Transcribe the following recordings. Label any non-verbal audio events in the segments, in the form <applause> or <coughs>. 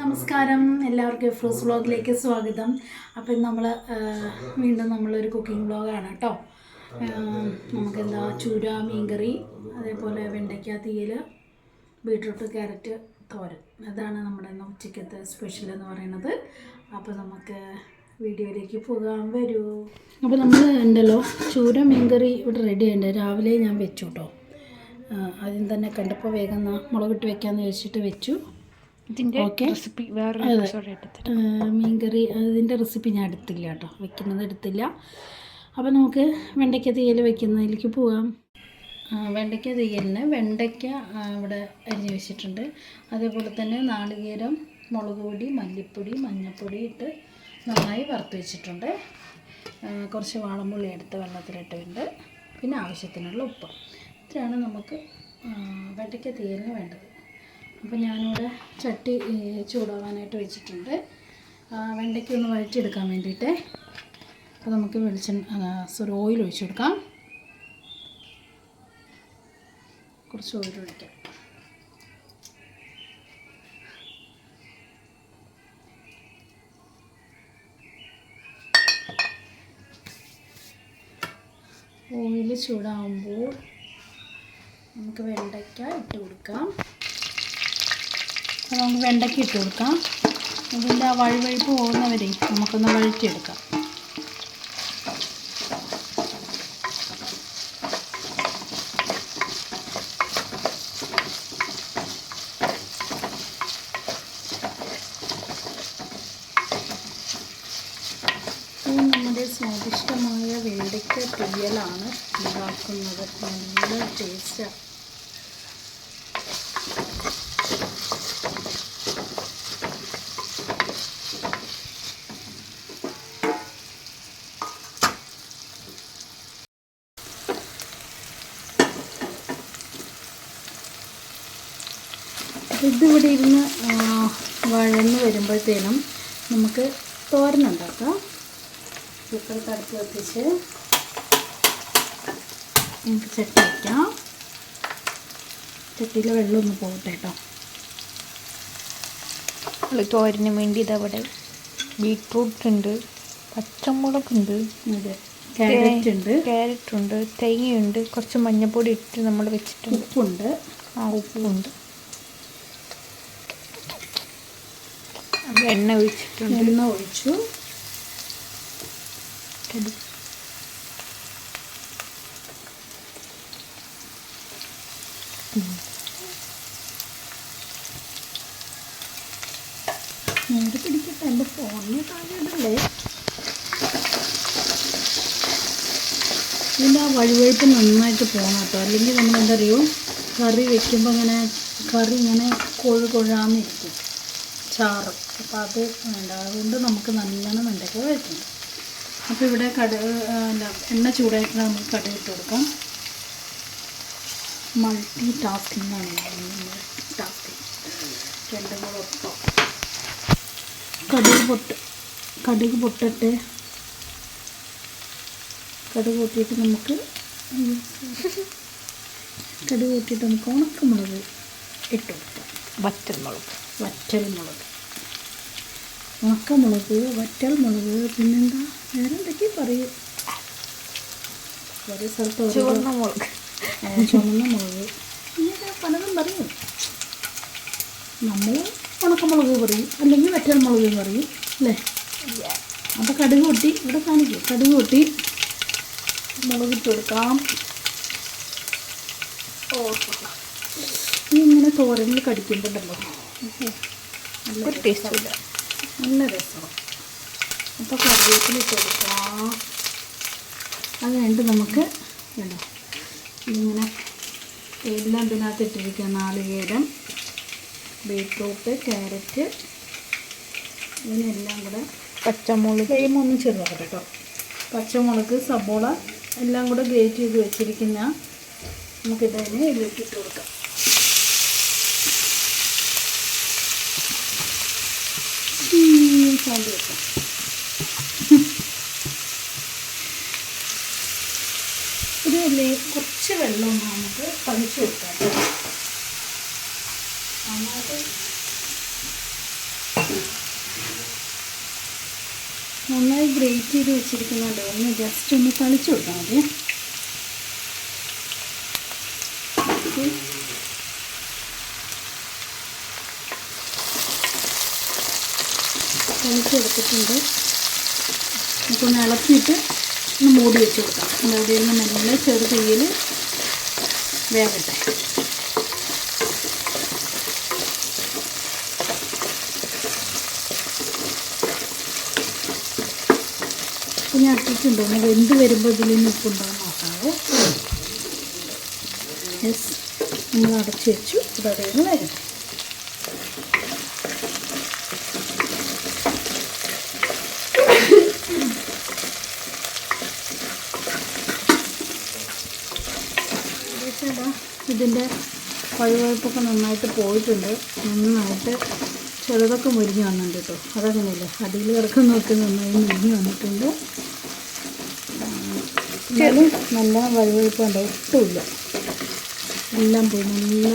നമസ്കാരം. എല്ലാവർക്കും ഫ്രൂസ് വ്ളോഗിലേക്ക് സ്വാഗതം. അപ്പം നമ്മൾ വീണ്ടും നമ്മളൊരു കുക്കിംഗ് വ്ളോഗാണ് കേട്ടോ. നമുക്കെന്താ ചൂര മീൻകറി അതേപോലെ വെണ്ടയ്ക്ക തീയൽ ബീട്രൂട്ട് ക്യാരറ്റ് തോരൻ. അതാണ് നമ്മുടെ ഇന്ന് ഉച്ചക്കത്തെ സ്പെഷ്യൽ എന്ന് പറയുന്നത്. അപ്പോൾ നമുക്ക് വീഡിയോയിലേക്ക് പോകാൻ വരൂ. അപ്പോൾ നമ്മൾ ഉണ്ടല്ലോ ചൂര മീൻകറി ഇവിടെ റെഡി ഉണ്ട് രാവിലെ ഞാൻ വെച്ചു കേട്ടോ. ആദ്യം തന്നെ കണ്ടപ്പോൾ വേഗം മുളകിട്ട് വെക്കാമെന്ന് വെച്ചിട്ട് വെച്ചു. ഓക്കെ റെസിപ്പി വേറെ മീൻകറി അതിന്റെ റെസിപ്പി ഞാൻ എടുത്തില്ല കേട്ടോ. വെക്കുന്നത് എടുത്തില്ല. അപ്പോൾ നമുക്ക് വെണ്ടയ്ക്ക തീയൽ വെക്കുന്നതിലേക്ക് പോവാം വെണ്ടയ്ക്ക തീയലിന് വെണ്ടയ്ക്ക ഇവിടെ അരിഞ്ഞ് വെച്ചിട്ടുണ്ട്. അതേപോലെ തന്നെ നാളികേരം മുളക് പൊടി മല്ലിപ്പൊടി മഞ്ഞൾപ്പൊടി ഇട്ട് നന്നായി വറുത്ത് വെച്ചിട്ടുണ്ട്. കുറച്ച് വാളമ്പുള്ളി എടുത്ത് വെള്ളത്തിലിട്ടുണ്ട് പിന്നെ ആവശ്യത്തിനുള്ള ഉപ്പ്. ഇത്രയാണ് നമുക്ക് വെണ്ടയ്ക്ക തീയലിന് വേണ്ടത്. അപ്പോൾ ഞാനിവിടെ ചട്ടി ചൂടാവാനായിട്ട് വെച്ചിട്ടുണ്ട്. വെണ്ടയ്ക്ക് ഒന്ന് വഴറ്റിയെടുക്കാൻ വേണ്ടിയിട്ട് അപ്പോൾ നമുക്ക് വെളിച്ചെണ്ണ സോറി ഓയിൽ ഒഴിച്ചു കൊടുക്കാം. കുറച്ച് ഓയിൽ ഒഴിക്കാം. ഓയിൽ ചൂടാകുമ്പോൾ നമുക്ക് വെണ്ടയ്ക്ക ഇട്ട് കൊടുക്കാം. നമുക്ക് വെണ്ടയ്ക്ക ഇട്ട് കൊടുക്കാം. ഇതിന്റെ ആ വഴുവഴുപ്പ് പോകുന്നവരെ നമുക്കൊന്ന് വഴറ്റിയെടുക്കാം ഇത് നമ്മുടെ സ്വാദിഷ്ടമായ വെണ്ടയ്ക്ക തീയലാണ് ഉണ്ടാക്കുന്നത് നല്ല ടേസ്റ്റാണ് ഇതിവിടെ ഇരുന്ന് വഴന്ന് വരുമ്പോഴത്തേനും നമുക്ക് തോരനുണ്ടാക്കാം കുക്കർ തടുത്ത് വെപ്പിച്ച് നമുക്ക് ചട്ടി വയ്ക്കാം ചട്ടിയിൽ വെള്ളം ഒന്ന് പോകട്ടെ കേട്ടോ. തോരന് വേണ്ടി ഇതവിടെ ബീട്രൂട്ട് ഉണ്ട് പച്ചമുളക് ഉണ്ട് അതെ ക്യാരറ്റ് ഉണ്ട്. ക്യാരറ്റ് ഉണ്ട് തേങ്ങയുണ്ട് കുറച്ച് മഞ്ഞൾപ്പൊടി ഇട്ട് നമ്മൾ വെച്ചിട്ടുണ്ട്. ഉപ്പുണ്ട്. ആ ഉപ്പുണ്ട്. എണ്ണ ഒഴിച്ചിട്ടുണ്ട്. എണ്ണ ഒഴിച്ചു. നേരെ പിടിക്കട്ടെ എന്റെ ഇതിന്റെ ആ വഴുവഴുപ്പ് നന്നായിട്ട് പോകണം കേട്ടോ. അല്ലെങ്കിൽ നമ്മൾ എന്താ അറിയോ? കറി വെക്കുമ്പോൾ ഇങ്ങനെ കറി ഇങ്ങനെ കൊഴു കൊഴാന്നിരിക്കും ചാറ്. അപ്പോൾ അത് വേണ്ട. അതുകൊണ്ട് നമുക്ക് നല്ലോണം വെണ്ടയ്ക്ക വഴറ്റണം. അപ്പോൾ ഇവിടെ കട എന്താ എണ്ണ ചൂടായിട്ട് നമുക്ക് കട ഇട്ട് കൊടുക്കാം. മൾട്ടി ടാസ്കിംഗ് ആണ് ടാസ്കിംഗ് രണ്ടും കൂടെ ഒപ്പം കടുക് പൊട്ട് കടുക് പൊട്ടട്ടെ. കടുക് പൊട്ടിയിട്ട് നമുക്ക് കടുക് പൊട്ടിയിട്ട് നമുക്ക് ഉണക്കമുളക് ഇട്ട് കൊടുക്കാം. വറ്റൽമുളക്. വറ്റൽ മുളക്. ഉണക്കമുളക് വറ്റൽ മുളക് പിന്നെന്താ? വേറെ എന്തൊക്കെയാ പറയും? ഓരോ സ്ഥലത്ത് ചുവന്ന മുളക്. ചുവന്ന മുളക്. ഇങ്ങനെ പലതും പറയും. നമ്മൾ ഉണക്കമുളക് പറയും അല്ലെങ്കിൽ വറ്റൽ മുളക് പറയും അല്ലേ? അപ്പോൾ കടുക് കൊട്ടി ഇവിടെ കാണിക്കും. കടുക് കൊട്ടി മുളക് ഇട്ട് കൊടുക്കാം. ഇങ്ങനെ തോരങ്ങൾ കടിക്കുമ്പോണ്ടല്ലോ നല്ല ഒരു ടേസ്റ്റില്ല നല്ല രസമാണ് അപ്പോൾ കറിവേപ്പിലിട്ട് കൊടുക്കാം അത് രണ്ട് നമുക്ക് വേണം ഇങ്ങനെ എല്ലാം ഇതിനകത്ത് ഇട്ടിരിക്കുക. നാളികേരം ബീട്രൂട്ട് ക്യാരറ്റ് ഇതിനെല്ലാം കൂടെ പച്ചമുളക്. ഒന്നും ചെറുതാക്കട്ടെ കേട്ടോ. പച്ചമുളക് സബോള എല്ലാം കൂടെ ഗ്രേറ്റ് ചെയ്ത് വെച്ചിരിക്കുന്ന നമുക്കിതിനെ ഇതിലേക്ക് ഇട്ട് കൊടുക്കാം. സൗണ്ട് വെക്കാം. ഇതില്ലേ കുറച്ച് വെള്ളം നമുക്ക് പതിച്ചു വെക്കാം നന്നായി ഗ്രേറ്റ് ചെയ്ത് വെച്ചിരിക്കുന്നുണ്ട്. ഒന്ന് ജസ്റ്റ് ഒന്ന് തളിച്ചു കൊടുത്താൽ മതി. തളിച്ചെടുത്തിട്ടുണ്ട് നമുക്കൊന്ന് ഇളക്കിയിട്ട് ഒന്ന് മൂടി വെച്ച് കൊടുക്കാം. മൂടി വന്ന് മെല്ലെ ചെറു തീയിൽ വേകട്ടെ ഞാൻ ഇട്ടിട്ടുണ്ടോ നിങ്ങൾ എന്ത് വരുമ്പോൾ ഇതിൽ നിന്ന് ഉപ്പുണ്ടോയെന്ന് നോക്കാവോ. യെസ് നമ്മൾ അടച്ചു വെച്ചു. ഇത് അതേ വരട്ടെ ഇതാ. ഇതിന്റെ വഴുവഴുപ്പൊക്കെ നന്നായിട്ട് പോയിട്ടുണ്ട്. നന്നായിട്ട് ചെറുതൊക്കെ മുരിഞ്ഞ് വന്നിട്ടുണ്ട് കേട്ടോ. അതങ്ങനെയല്ലേ? അടിയിൽ കിടക്കുന്ന നോക്കി നന്നായി മുരിഞ്ഞ് വന്നിട്ടുണ്ട്. എന്നാലും നല്ല വഴുവഴുപ്പുണ്ട് ഒട്ടുമില്ല. എല്ലാം പോയി. നല്ല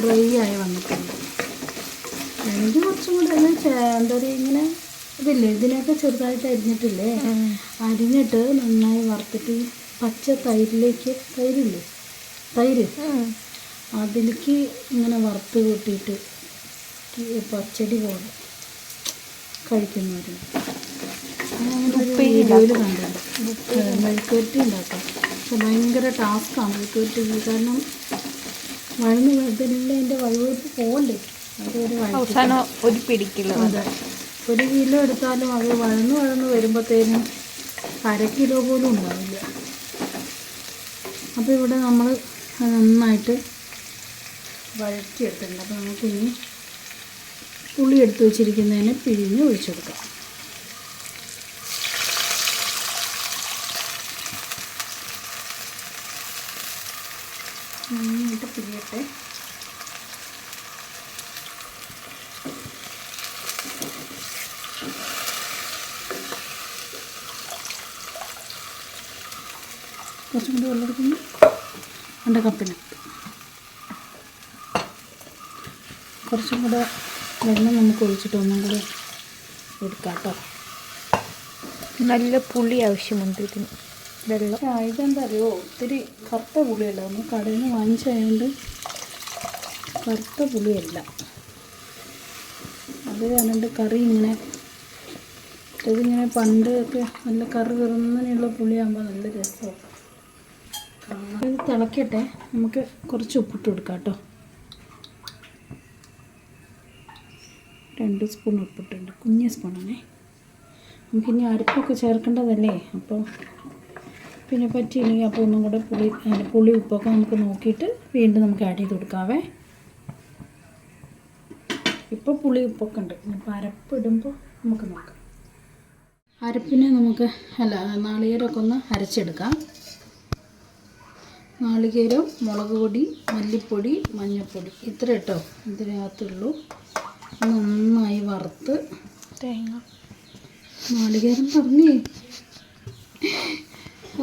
ഡ്രൈ ആയി വന്നിട്ടുണ്ട്. എനിക്ക് കുറച്ചും കൂടെ എന്താ പറയുക ഇങ്ങനെ ഇതില്ലേ? ഇതിനൊക്കെ ചെറുതായിട്ട് അരിഞ്ഞിട്ടില്ലേ? അരിഞ്ഞിട്ട് നന്നായി വറുത്തിട്ട് പച്ച തൈരിലേക്ക് തൈരില്ലേ? തൈര്? അതിലേക്ക് ഇങ്ങനെ വറുത്ത് കൂട്ടിയിട്ട് പച്ചടി പോലെ കഴിക്കുന്നവരുണ്ട്. വീഡിയോയിൽ കണ്ടിട്ടുണ്ട്. മെഴുക്കുവരട്ടി ഉണ്ടാക്കാം. പക്ഷെ ഭയങ്കര ടാസ്ക്കാണ് മെഴുക്കുവരട്ടി കാരണം വഴന്ന് ഇതെല്ലാം എന്റെ വഴുവഴുപ്പ് പോകണ്ടേ അതൊരു വഴ അവസാനം ഒരു പിടിക്കില്ല അതെ. ഒരു കിലോ എടുത്താലും അത് വഴന്ന് വഴന്ന് വരുമ്പോഴത്തേനും അര കിലോ പോലും ഉണ്ടാവില്ല. അപ്പോൾ ഇവിടെ നമ്മൾ നന്നായിട്ട് വഴറ്റിയെടുത്തിട്ടുണ്ട്. അപ്പോൾ നമുക്കിനി പുളി എടുത്ത് വെച്ചിരിക്കുന്നതിന് പിഴിഞ്ഞ് ഒഴിച്ചെടുക്കാം. നന്നായിട്ട് പിഴിയട്ടെ. കുറച്ചും കൂടി വെള്ളം എടുക്കുന്നു. രണ്ട് കപ്പിന്. കുറച്ചും കൂടെ വെള്ളം നമുക്ക് ഒഴിച്ചിട്ട് ഒന്നും കൂടെ എടുക്കാം കേട്ടോ നല്ല പുളി ആവശ്യമുണ്ട് ഇതിന്. വെള്ളം. ഇതെന്താ അറിയോ ഒത്തിരി കറുത്ത പുളിയല്ല. നമ്മൾ കടയിൽ നിന്ന് വാങ്ങിച്ചതുകൊണ്ട് കറുത്ത പുളിയല്ല. അത് കാരണം കറി ഇങ്ങനെ ഇതിങ്ങനെ പണ്ട് ഒക്കെ നല്ല കറി കറുന്നതിനുള്ള പുളിയാകുമ്പോൾ നല്ല രസമാണ് കാണാൻ ഇത് തിളക്കട്ടെ. നമുക്ക് കുറച്ച് ഉപ്പിട്ട് കൊടുക്കാം കേട്ടോ. രണ്ട് സ്പൂൺ ഉപ്പിട്ടുണ്ട്. കുഞ്ഞ സ്പൂണാണേ. നമുക്കിനി അരപ്പൊക്കെ ചേർക്കേണ്ടതല്ലേ? അപ്പോൾ പിന്നെ പറ്റിയില്ലെങ്കിൽ അപ്പോൾ ഒന്നും കൂടെ പുളി പുളി ഉപ്പൊക്കെ നമുക്ക് നോക്കിയിട്ട് വീണ്ടും നമുക്ക് ആഡ് ചെയ്ത് കൊടുക്കാവേ. ഇപ്പോൾ പുളി ഉപ്പൊക്കെ ഉണ്ട്. അപ്പോൾ അരപ്പിടുമ്പോൾ നമുക്ക് നോക്കാം. അരപ്പിനെ നമുക്ക് അല്ല നാളികേരമൊക്കെ ഒന്ന് അരച്ചെടുക്കാം. നാളികേരം മുളക് പൊടി മല്ലിപ്പൊടി മഞ്ഞൾപ്പൊടി. ഇത്ര കേട്ടോ ഇതിനകത്തുള്ളൂ. നന്നായി വറുത്ത്. തേങ്ങ. നാളികേരം പറഞ്ഞേ.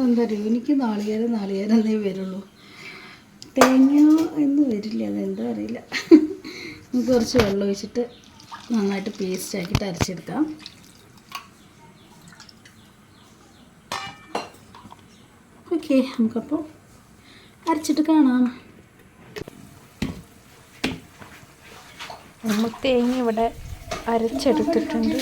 എന്താ പറയുക എനിക്ക് നാളികേരം നാളികേരം എന്നേ വരുള്ളൂ. തേങ്ങ എന്ന് വരില്ല. അതെന്താ അറിയില്ല. നമുക്ക് കുറച്ച് വെള്ളം ഒഴിച്ചിട്ട് നന്നായിട്ട് പേസ്റ്റ് ആക്കിയിട്ട് അരച്ചെടുക്കാം. ഓക്കെ നമുക്കപ്പോൾ അരച്ചിട്ട് കാണാം. നമ്മൾ തേങ്ങ ഇവിടെ അരച്ചെടുത്തിട്ടുണ്ട്.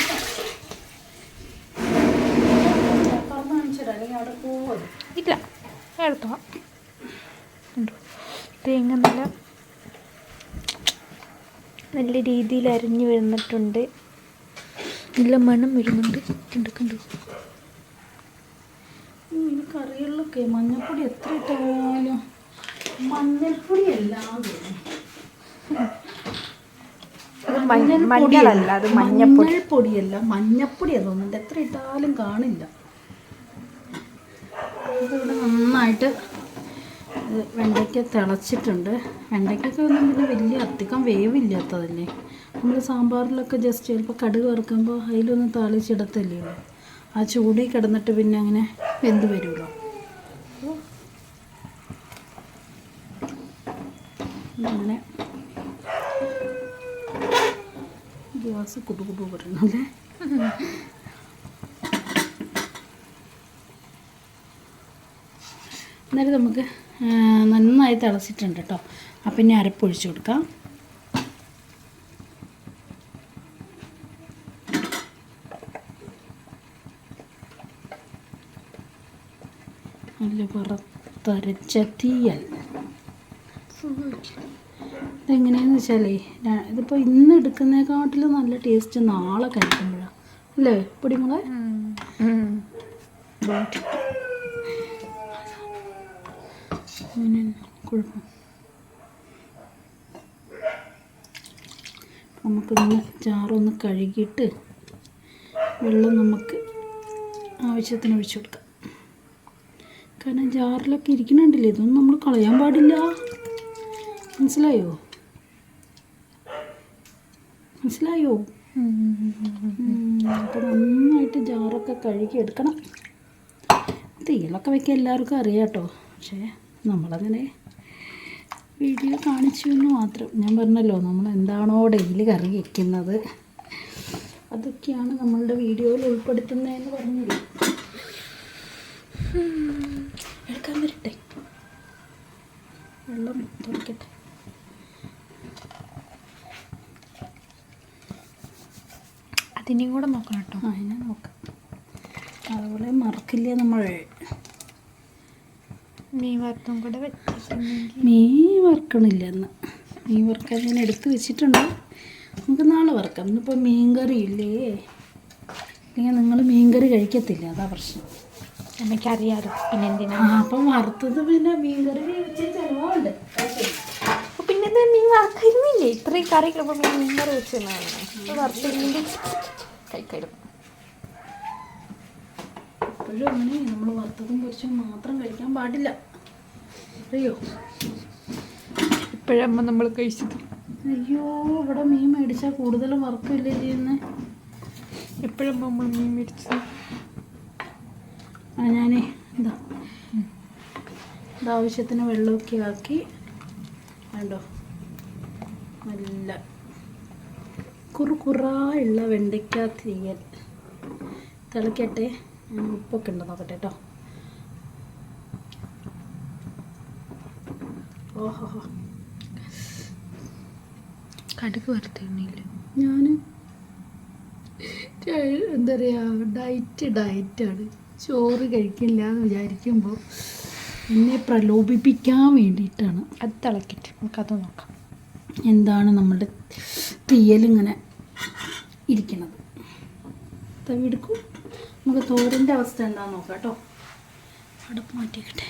ഇല്ല എടുത്തോ തേങ്ങ നല്ല നല്ല രീതിയിൽ അരിഞ്ഞു വരുന്നിട്ടുണ്ട് നല്ല മണം വരുന്നുണ്ട്. കണ്ടു കണ്ടു? കറികളിലൊക്കെ മഞ്ഞൾപ്പൊടി എത്ര ഇട്ടാലും മഞ്ഞൾപ്പൊടി എല്ലാം അത് മഞ്ഞ- മഞ്ഞളല്ല അത് മഞ്ഞപ്പൊടി. മഞ്ഞൾപ്പൊടിയല്ല തോന്നുന്നുണ്ട് എത്ര ഇട്ടാലും കാണില്ല. ഇതിവിടെ നന്നായിട്ട് വെണ്ടയ്ക്ക തിളച്ചിട്ടുണ്ട്. വെണ്ടയ്ക്കൊക്കെ ഒന്നും പിന്നെ വലിയ അധികം വേവില്ലാത്തതല്ലേ? നമ്മൾ സാമ്പാറിലൊക്കെ ജസ്റ്റ് ചിലപ്പോൾ കടുക് വറുക്കുമ്പോൾ അതിലൊന്ന് താളിച്ചിടത്തല്ലേ ആ ചൂടി കിടന്നിട്ട് പിന്നെ അങ്ങനെ വെന്ത് വരുമല്ലോ അങ്ങനെ ഗ്യാസ് പറയുന്നല്ലേ എന്നാലും നമുക്ക് നന്നായി തിളച്ചിട്ടുണ്ട് കേട്ടോ അപ്പം ഇനി അരപ്പൊഴിച്ച് കൊടുക്കാം. നല്ല വറുത്തരച്ച തീയൽ. ഇതെങ്ങനെയാന്ന് വെച്ചാലേ ഇതിപ്പോൾ ഇന്ന് എടുക്കുന്നേക്കാട്ടിലും നല്ല ടേസ്റ്റ് നാളെ കഴിക്കുമ്പോഴാണ് അല്ലേ പൊടിമുളക്? അങ്ങനെ കുഴപ്പം. നമുക്കൊന്ന് ചാറൊന്ന് കഴുകിയിട്ട് വെള്ളം നമുക്ക് ആവശ്യത്തിന് ഒഴിച്ചു കൊടുക്കാം. കാരണം ജാറിലൊക്കെ ഇരിക്കണുണ്ടല്ലേ ഇതൊന്നും നമ്മൾ കളയാൻ പാടില്ല. മനസ്സിലായോ? മനസ്സിലായോ? അപ്പോൾ നന്നായിട്ട് ജാറൊക്കെ കഴുകി എടുക്കണം. തീയിലൊക്കെ വെക്കാൻ എല്ലാവർക്കും അറിയാം കേട്ടോ പക്ഷേ നമ്മളങ്ങനെ വീഡിയോ കാണിച്ചു എന്ന് മാത്രം. ഞാൻ പറഞ്ഞല്ലോ നമ്മൾ എന്താണോ ഡെയിലി കറി വയ്ക്കുന്നത് അതൊക്കെയാണ് നമ്മളുടെ വീഡിയോയിൽ ഉൾപ്പെടുത്തുന്നതെന്ന് പറഞ്ഞത്. എടുക്കാൻ വരട്ടെ. വെള്ളം തുറക്കട്ടെ. അതിനെയും കൂടെ നോക്കണം കേട്ടോ. അതിനെ നോക്കാം. അതുപോലെ മറക്കില്ല നമ്മൾ? മീൻ വറുത്തും കൂടെ വെച്ചിട്ടുണ്ടെങ്കിൽ. മീൻ വറുക്കണില്ല എന്ന് മീൻ വറുക്കാൻ ഞാൻ എടുത്ത് വെച്ചിട്ടുണ്ട്. നമുക്ക് നാളെ വറുക്കാം. ഇന്നിപ്പോൾ മീൻകറി ഇല്ലേ? അല്ലെങ്കിൽ നിങ്ങൾ മീൻകറി കഴിക്കത്തില്ല? അതാ പ്രശ്നം. എനിക്കറിയാലോ. പിന്നെ എന്തിനാ അപ്പം വറുത്തത് പിന്നെ മീൻകറി വെച്ച് ചിലവുണ്ട്. എന്താ മീൻ വറക്കായിരുന്നില്ലേ ഇത്രയും കറി കിടപ്പോൾ മീൻ മീൻ കറി വെച്ച് തന്നെയാണ് കഴിക്കായിരുന്നു എപ്പോഴും അങ്ങനെ നമ്മൾ വറുത്തതും പൊരിച്ചും മാത്രം കഴിക്കാൻ പാടില്ല. അറിയോ? ഇപ്പോഴമ്മ നമ്മൾ കഴിച്ചത്. അയ്യോ ഇവിടെ മീൻ മേടിച്ചാൽ കൂടുതലും വറുക്കില്ലേ ചെയ്യുന്നത് എപ്പോഴമ്മ നമ്മൾ മീൻ മേടിച്ചത്. ആ ഞാനേ ഇതാ. ഇതാവശ്യത്തിന് വെള്ളമൊക്കെ ആക്കി വേണ്ടോ നല്ല കുറുകുറായുള്ള വെണ്ടയ്ക്ക തീയൽ തിളക്കട്ടെ. ഉപ്പൊക്കെ ഉണ്ടോ നോക്കട്ടെ കേട്ടോ ഓഹോ. കടുക് വറുത്തിരുന്നില്ല ഞാൻ എന്താ പറയുക ഡയറ്റ് ഡയറ്റാണ് ചോറ് കഴിക്കില്ല എന്ന് വിചാരിക്കുമ്പോൾ എന്നെ പ്രലോഭിപ്പിക്കാൻ വേണ്ടിയിട്ടാണ്. അത് തിളക്കിട്ട്. നമുക്കത് നോക്കാം. എന്താണ് നമ്മുടെ തീയലിങ്ങനെ ഇരിക്കുന്നത് തവിടുക്കും നമുക്ക് തോരന്റെ അവസ്ഥ എന്താണെന്ന് നോക്കാം കേട്ടോ. അടുപ്പ് മാറ്റിക്കട്ടെ.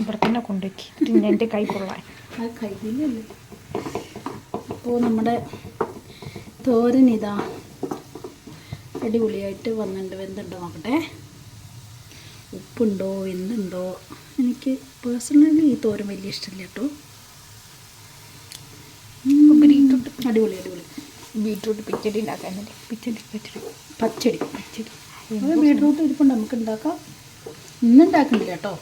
ഇവിടെ തന്നെ കൊണ്ടുവയ്ക്ക് പിന്നെ എന്റെ കൈ കൊള്ളാൻ. ആ കയ്യിലല്ലേ അപ്പോൾ നമ്മുടെ തോരൻ ഇതാ അടിപൊളിയായിട്ട് വന്നിട്ടുണ്ട് വെന്തുണ്ടോ നോക്കട്ടെ. ഉപ്പുണ്ടോ എന്തുണ്ടോ? എനിക്ക് പേഴ്സണലി ഈ തോരൻ വലിയ ഇഷ്ടമില്ല കേട്ടോ ബീറ്റ്റൂട്ട് അടിപൊളി അടിപൊളി. ബീട്രൂട്ട് പിച്ചടി ഉണ്ടാക്കാൻ വേണ്ടി. പിച്ചടി പച്ചടി. പച്ചടി. പച്ചടി. അത് ബീട്രൂട്ട് ഇരിപ്പം നമുക്ക് ഉണ്ടാക്കാം ഇന്ന് ഉണ്ടാക്കുന്നില്ല കേട്ടോ.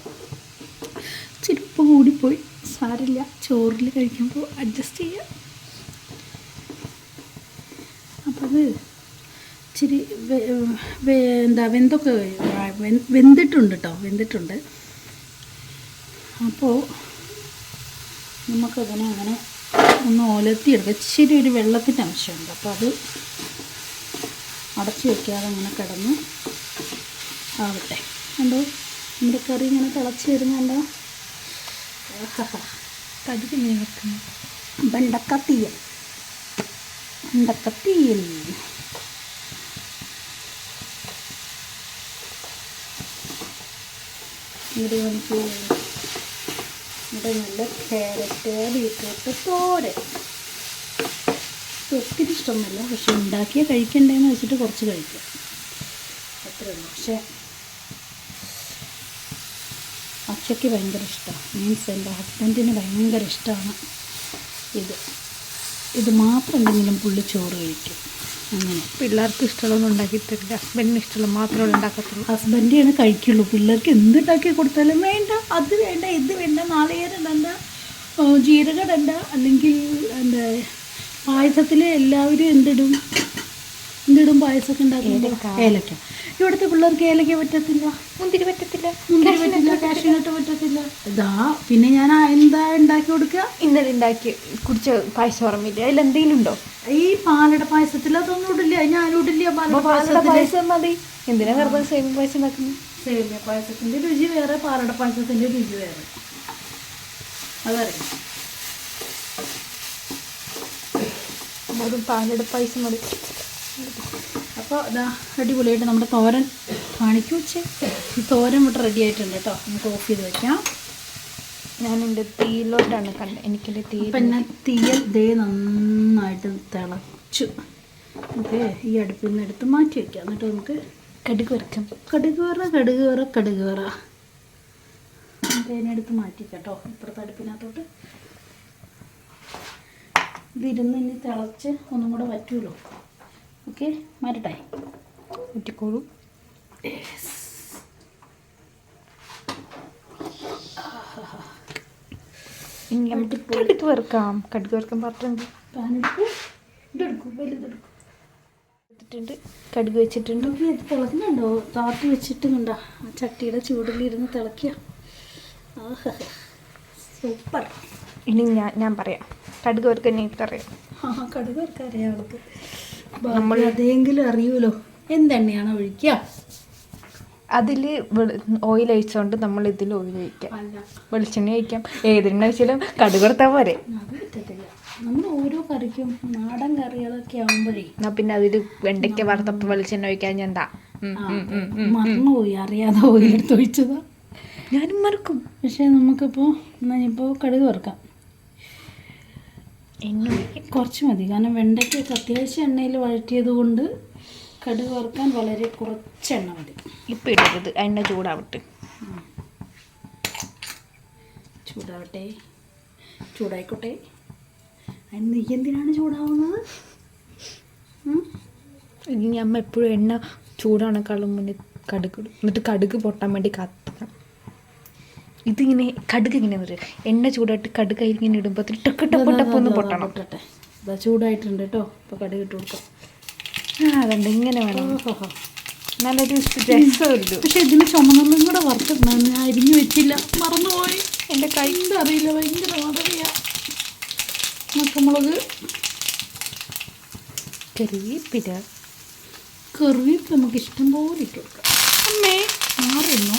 ചിരിപ്പ് കൂടിപ്പോയി. സാരില്ല. ചോറിൽ കഴിക്കുമ്പോൾ അഡ്ജസ്റ്റ് ചെയ്യാം. അപ്പം അത് ഇച്ചിരി എന്താ വെന്തൊക്കെ വെന്തിട്ടുണ്ട് കേട്ടോ വെന്തിട്ടുണ്ട്. അപ്പോൾ നമുക്കതിനെ അങ്ങനെ ഒന്ന് ഒലത്തിയെടുക്കാം ഇച്ചിരി ഒരു വെള്ളത്തിന്റെ അംശമുണ്ട് അപ്പോൾ അത് അടച്ചു വെക്കാതെ അങ്ങനെ കിടന്ന് ആവട്ടെ. കണ്ടോ? നമ്മുടെ കറി ഇങ്ങനെ തിളച്ച് വരുന്നുണ്ടോ ആഹാഹാ. കടുക് മീൻ വെക്കുന്നു. വെണ്ടക്കത്തീയൽ. വെണ്ടക്കത്തീയൽ. ഇവിടെ ഇവിടെ നല്ല ക്യാരറ്റ് ബീറ്റ്റൂട്ട് തോരൻ. ഒത്തിരി ഇഷ്ടമൊന്നുമില്ല. പക്ഷെ ഉണ്ടാക്കിയാൽ കഴിക്കണ്ടേന്ന് വെച്ചിട്ട് കുറച്ച് കഴിക്കാം. അത്രേ ഉള്ളൂ. പക്ഷേ അച്ഛയ്ക്ക് ഭയങ്കര ഇഷ്ടമാണ് മീൻസ് എന്റെ ഹസ്ബൻഡിന് ഭയങ്കര ഇഷ്ടമാണ് ഇത്. ഇത് മാത്രം എന്തെങ്കിലും പുള്ളി ചോറ് കഴിക്കും. അങ്ങനെ. പിള്ളേർക്ക് ഇഷ്ടമുള്ളതൊന്നും ഉണ്ടാക്കി തരില്ല ഹസ്ബൻഡിന് ഇഷ്ടമുള്ള മാത്രമേ ഉണ്ടാക്കത്തുള്ളൂ. ഹസ്ബൻഡിയാണ് കഴിക്കുള്ളൂ. പിള്ളേർക്ക് എന്തുണ്ടാക്കി കൊടുത്താലും വേണ്ട. അത് വേണ്ട ഇത് വേണ്ട നാളികേരം ഇടണ്ട അല്ലെങ്കിൽ എന്താ പായസത്തിൽ എല്ലാവരും എന്തിടും? എന്തിടും പായസമൊക്കെ ഉണ്ടാക്കുമ്പോൾ ഏലക്ക. ഇവിടുത്തെ പിള്ളേർക്ക് ഏലക്ക പറ്റത്തില്ല. മുന്തിരി പറ്റത്തില്ല. മുന്തിരി പറ്റില്ല കാഷ്യൂനട്ട് പറ്റത്തില്ല. ഇതാ പിന്നെ ഞാൻ എന്താ ഉണ്ടാക്കി കൊടുക്കുക? ഇന്നലെ ഉണ്ടാക്കി കുടിച്ച പായസം ഓർമ്മയില്ല. അതിൽ എന്തെങ്കിലും ഉണ്ടോ? ഈ പാലട പായസത്തിൽ അതൊന്നും ഇടില്ല. ഞാനും ഇടില്ല പാലട പായസം മതി. എന്തിനാ വെറുതെ സേമിയ പായസം ഉണ്ടാക്കുന്നത്? സേമിയ പായസത്തിന്റെ രുചി വേറെ പാലട പായസത്തിന്റെ രുചി വേറെ. അതറിയാം. പാലട പായസം മതി. അപ്പോൾ ഇതാ അടിപൊളിയായിട്ട് നമ്മുടെ തോരൻ കാണിക്കൂ. ഈ തോരൻ ഇവിടെ റെഡി ആയിട്ടുണ്ട് കേട്ടോ. നമുക്ക് ഓഫ് ചെയ്ത് വെക്കാം. ഞാൻ എന്റെ തീയിലോട്ടാണ് കണ്ടത്. എനിക്കെന്റെ തീ പിന്നെ തീയൽ ദേ നന്നായിട്ട് തിളച്ചു. അതേ ഈ അടുപ്പിൽ നിന്ന് എടുത്ത് മാറ്റി വയ്ക്കാം എന്നിട്ട് നമുക്ക് കടുക് വരയ്ക്കാം. കടുക് വറ കടുക് വറ കടുക് വറ. തേനെടുത്ത് മാറ്റി കേട്ടോ ഇപ്പുറത്തെ അടുപ്പിനകത്തോട്ട്. ഇതിരുന്ന് ഇനി തിളച്ച് ഒന്നും കൂടെ വറ്റുമല്ലോ ഓക്കെ മാറ്റട്ടെ. ഊറ്റിക്കോളൂ ഇനി നമുക്ക് കടുക് വറുക്കാം. കടുക് വറുക്കാൻ പാത്രമുണ്ട് പാനെടുക്കും ഇതെടുക്കും വലുതെടുക്കും. എടുത്തിട്ടുണ്ട് കടുക് വെച്ചിട്ടുണ്ട്. ഇത് തിളക്കുന്നുണ്ടോ? താത്തി വെച്ചിട്ട് കണ്ടോ. ആ ചട്ടിയുടെ ചൂടിലിരുന്ന് തിളക്കുക ആഹാ. സൂപ്പർ. ഇനി ഞാൻ ഞാൻ പറയാം. കടുക് വറുക്കാൻ എനിക്കറിയാം ആ കടുക് വറുക്കാൻ അറിയാം അവൾക്ക്. നമ്മൾ അതെങ്കിലും അറിയൂലോ? എന്തെണ്ണയാണ് ഒഴിക്കുക? അതിൽ ഓയിൽ ഒഴിച്ചുകൊണ്ട് നമ്മൾ ഇതിൽ ഓയിൽ ഒഴിക്കാം വെളിച്ചെണ്ണ ഒഴിക്കാം. ഏതെണ്ണ വെച്ചാലും കടുകൊടുത്താൽ പോരെ. നമ്മൾ ഓരോ കറിക്കും നാടൻ കറികളൊക്കെ ആകുമ്പോഴേ എന്നാ പിന്നെ അതിൽ വെണ്ടയ്ക്ക വറുത്തപ്പോൾ വെളിച്ചെണ്ണ ഒഴിക്കാൻ ഞാൻ എന്താ. മറന്നുപോയി അറിയാതെ ഓയിലെടുത്ത് ഒഴിച്ചതാ. ഞാനും മറക്കും. പക്ഷേ നമുക്കിപ്പോൾ ഞാനിപ്പോൾ ഇപ്പോൾ കടുക് വറുക്കാം. എണ്ണ കുറച്ച് മതി. കാരണം വെണ്ടയ്ക്ക് അത്യാവശ്യം എണ്ണയിൽ വഴറ്റിയത് കൊണ്ട് കടുക് വറുക്കാൻ വളരെ കുറച്ച് എണ്ണ മതി. ഇപ്പം ഇടരുത്. എണ്ണ ചൂടാവട്ടെ. ചൂടാവട്ടെ. ചൂടായിക്കോട്ടെ. നീ എന്തിനാണ് ചൂടാവുന്നത്? ഇനി അമ്മ എപ്പോഴും എണ്ണ ചൂടാണേക്കാളും മുന്നേ കടുക് എന്നിട്ട് കടുക് പൊട്ടാൻ വേണ്ടി കാത്തിക്കണം ഇതിങ്ങനെ കടുക് ഇങ്ങനെ വരും. എണ്ണ ചൂടായിട്ട് കടുക് ഇങ്ങനെ ഇടുമ്പോൾ ടക്ക് ടപ്പ് ടപ്പ് ഒന്ന് പൊട്ടണം. ഇതാ ചൂടായിട്ടുണ്ട് കേട്ടോ ഇപ്പോൾ കടുക് ഇട്ട് കൊടുക്കാം. ആ അതുണ്ട് ഇങ്ങനെ വേണം. നല്ലൊരു രസമല്ലോ പക്ഷെ ഇതിന് ചുമന്നുള്ളും കൂടെ വറുത്തിടണം ഞാൻ അരിഞ്ഞു വെച്ചില്ല. മറന്നുപോയി. എന്റെ കൈ. അറിയില്ല. ഭയങ്കര മതവിയ മുളക് കറിവേപ്പില കറിവേപ്പ് നമുക്ക് ഇഷ്ടം പോലെ ഇട്ട് കൊടുക്കാം. അമ്മേ. മാറുന്നു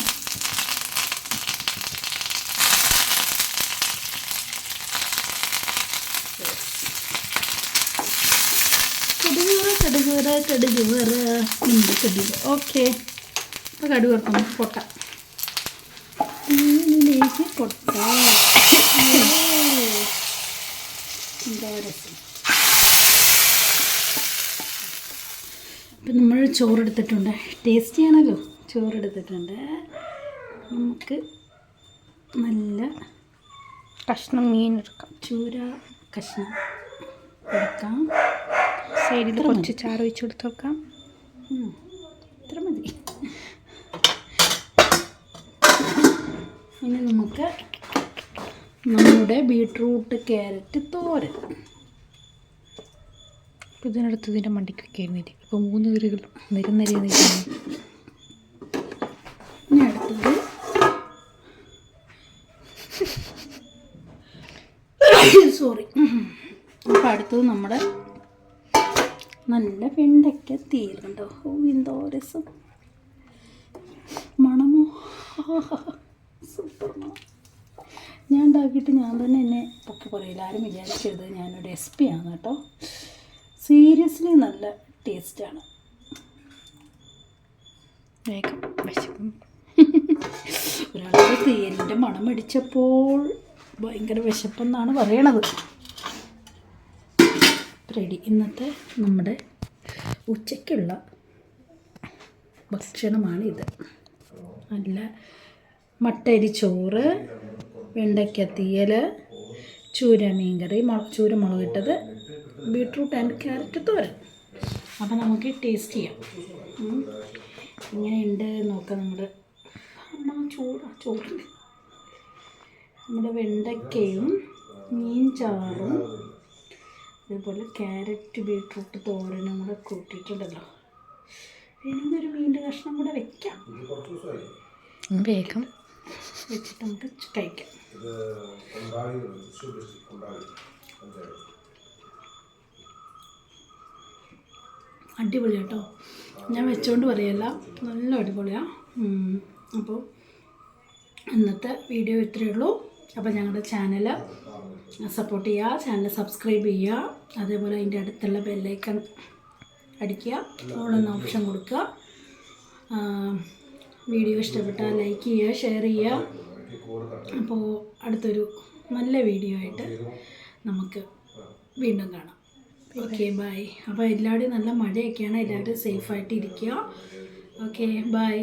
കടുകുവറ വേറെ ഉണ്ട് കടുക്. ഓക്കെ അപ്പോൾ കടുക് വറുക്കണം പൊട്ട. ഇതിലേക്ക് അപ്പം നമ്മൾ ചോറെടുത്തിട്ടുണ്ട്. ടേസ്റ്റി ആണല്ലോ. ചോറെടുത്തിട്ടുണ്ട്. നമുക്ക് നല്ല കഷ്ണം മീൻ എടുക്കാം. ചൂര കഷ്ണം എടുക്കാം. സൈഡിൽ കുറച്ച് ചാറ് ഒഴിച്ച് കൊടുത്ത് നോക്കാം ഇത്ര മതി. ഇനി നമുക്ക് നമ്മുടെ ബീട്രൂട്ട് ക്യാരറ്റ് തോരൻ. അപ്പോൾ ഇതിനടുത്ത് ഇതിന്റെ മണ്ടിക്ക് വെക്കായിരുന്നില്ലേ ഇപ്പോൾ മൂന്ന് വിരകൾ നിരനിര നിൽക്കുന്നു. ഇനി അടുത്തത് <coughs> സോറി അപ്പോൾ അടുത്തത് നമ്മുടെ നല്ല വെണ്ടയ്ക്ക തീരുന്നുണ്ടോ? ഓ എന്തോ രസം മണമോ? സൂപ്പർ മണം. ഞാൻ ഉണ്ടാക്കിയിട്ട് ഞാൻ തന്നെ എന്നെ പൊക്കി പറയില്ല. ആരും വിചാരിക്കരുത്. ഞാനൊരു എസ് പി ആണ് കേട്ടോ. സീരിയസ്ലി നല്ല ടേസ്റ്റാണ് വേഗം ഒരാൾക്ക് തേനിന്റെ മണം അടിച്ചപ്പോൾ ഭയങ്കര വിശപ്പെന്നാണ് പറയണത്. റെഡി. ഇന്നത്തെ നമ്മുടെ ഉച്ചയ്ക്കുള്ള ഭക്ഷണമാണിത്. നല്ല മട്ടരി ചോറ് വെണ്ടയ്ക്ക തീയൽ ചൂര മീൻകറി ചൂര മുളകിട്ടത് ബീട്രൂട്ട് ആൻഡ് ക്യാരറ്റ് തോരൻ. അപ്പോൾ നമുക്ക് ടേസ്റ്റ് ചെയ്യാം. ഇങ്ങനെയുണ്ട് നോക്കാം നമ്മുടെ അമ്മ ചോറ് ചോറ്. നമ്മുടെ വെണ്ടയ്ക്കയും മീൻ ചാറും അതേപോലെ ക്യാരറ്റ് ബീട്രൂട്ട് തോരനും കൂടെ കൂട്ടിയിട്ടുണ്ടല്ലോ. വേണമെന്നൊരു മീന്റെ കഷ്ണം കൂടെ വെക്കാം. വേഗം. വെച്ചിട്ട് നമുക്ക് കഴിക്കാം. അടിപൊളി കേട്ടോ. ഞാൻ വെച്ചോണ്ട് പറയല്ല. നല്ല അടിപൊളിയാണ് അപ്പോൾ ഇന്നത്തെ വീഡിയോ ഇത്രയേ ഉള്ളൂ. അപ്പോൾ ഞങ്ങളുടെ ചാനൽ സപ്പോർട്ട് ചെയ്യുക ചാനൽ സബ്സ്ക്രൈബ് ചെയ്യുക അതേപോലെ അതിന്റെ അടുത്തുള്ള ബെല്ലൈക്കൺ അടിക്കുക ഓളെന്ന ഓപ്ഷൻ കൊടുക്കുക വീഡിയോ ഇഷ്ടപ്പെട്ടാൽ ലൈക്ക് ചെയ്യുക ഷെയർ ചെയ്യുക അപ്പോൾ അടുത്തൊരു നല്ല വീഡിയോ ആയിട്ട് നമുക്ക് വീണ്ടും കാണാം. ഓക്കെ ബൈ അപ്പോൾ എല്ലാവരുടെയും നല്ല മഴയൊക്കെയാണ് എല്ലാവരും സേഫായിട്ട് ഇരിക്കുക ഓക്കെ ബൈ